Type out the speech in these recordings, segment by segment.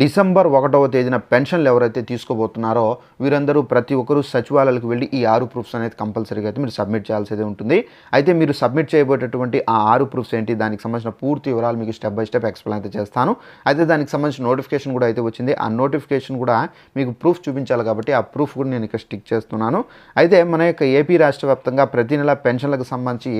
December ఒకటవ తేదీన పెన్షన్లు ఎవరైతే తీసుకోబోతున్నారో వీరందరూ ప్రతి ఒక్కరూ సచివాలయాలకు వెళ్ళి ఈ ఆరు ప్రూఫ్స్ అనేది కంపల్సరీగా అయితే మీరు సబ్మిట్ చేయాల్సి ఉంటుంది. అయితే మీరు సబ్మిట్ చేయబోయేటటువంటి ఆ ఆరు ప్రూఫ్స్ ఏంటి దానికి సంబంధించిన పూర్తి వివరాలు మీకు స్టెప్ బై స్టెప్ ఎక్స్ప్లెయిన్ అయితే చేస్తాను. అయితే దానికి సంబంధించిన నోటిఫికేషన్ కూడా అయితే వచ్చింది. ఆ నోటిఫికేషన్ కూడా మీకు ప్రూఫ్ చూపించాలి కాబట్టి ఆ ప్రూఫ్ కూడా నేను ఇక్కడ స్టిక్ చేస్తున్నాను. అయితే మన యొక్క ఏపీ రాష్ట్ర వ్యాప్తంగా ప్రతి నెల పెన్షన్లకు సంబంధించి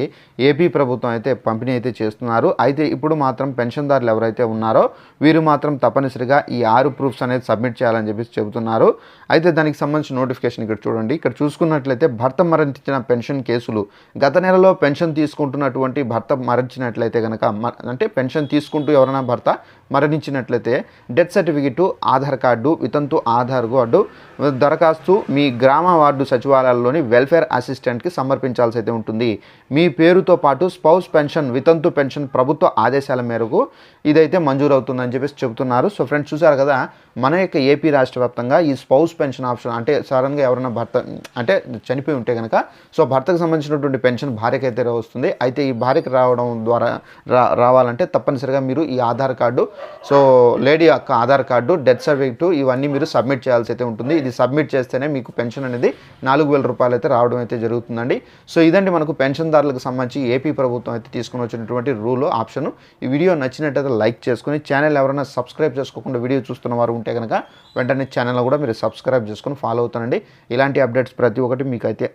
ఏపీ ప్రభుత్వం అయితే పంపిణీ అయితే చేస్తున్నారు. అయితే ఇప్పుడు మాత్రం పెన్షన్దారులు ఎవరైతే ఉన్నారో వీరు మాత్రం తప్పనిసరిగా ఈ ఆరు ప్రూఫ్స్ అనేది సబ్మిట్ చేయాలని చెప్పేసి చెబుతున్నారు. అయితే దానికి సంబంధించిన నోటిఫికేషన్ ఇక్కడ చూడండి. ఇక్కడ చూసుకున్నట్లయితే భర్త మరణించిన పెన్షన్ కేసులు. గత నెలలో పెన్షన్ తీసుకుంటున్నటువంటి భర్త మరణించినట్లయితే కనుక మ- అంటే పెన్షన్ తీసుకుంటూ ఎవరైనా భర్త మరణించినట్లయితే డెత్ సర్టిఫికెట్ ఆధార్ కార్డు వితంతు ఆధార్ కార్డు దరఖాస్తు మీ గ్రామ వార్డు సచివాలయాల్లోని వెల్ఫేర్ అసిస్టెంట్కి సమర్పించాల్సి అయితే ఉంటుంది. మీ పేరుతో పాటు స్పౌస్ పెన్షన్ వితంతు పెన్షన్ ప్రభుత్వ ఆదేశాల మేరకు ఇదైతే మంజూరు అవుతుందని చెప్పేసి చెబుతున్నారు. సో ఫ్రెండ్స్ చూసారు కదా మన యొక్క ఏపీ రాష్ట్ర వ్యాప్తంగా ఈ స్పౌస్ పెన్షన్ ఆప్షన్ అంటే సడన్గా ఎవరైనా భర్త అంటే చనిపోయి ఉంటే కనుక సో భర్తకు సంబంధించినటువంటి పెన్షన్ భార్యకి అయితే వస్తుంది. అయితే ఈ భార్యకి రావడం ద్వారా రా రావాలంటే తప్పనిసరిగా మీరు ఈ ఆధార్ కార్డు సో లేడీ యొక్క ఆధార్ కార్డు డెత్ సర్టిఫికెట్ ఇవన్నీ మీరు సబ్మిట్ చేయాల్సి అయితే ఉంటుంది. ఇది సబ్మిట్ చేస్తేనే మీకు పెన్షన్ అనేది నాలుగు వేల రూపాయలు అయితే రావడం అయితే జరుగుతుందండి. సో ఇదండి మనకు పెన్షన్దారులకు సంబంధించి ఏపీ ప్రభుత్వం అయితే తీసుకుని వచ్చినటువంటి రూల్ ఆప్షన్. ఈ వీడియో నచ్చినట్టయితే లైక్ చేసుకుని ఛానల్ ఎవరైనా సబ్స్క్రైబ్ చేసుకోకుండా వీడియో చూస్తున్న వారు ఉంటే కనుక వెంటనే ఛానల్ కూడా మీరు సబ్స్క్రైబ్ చేసుకొని ఫాలో అవుతానండి. ఇలాంటి అప్డేట్స్ ప్రతి ఒక్కటి మీకు అయితే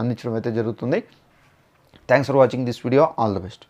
అందించడం అయితే జరుగుతుంది. Thanks for watching this video all the best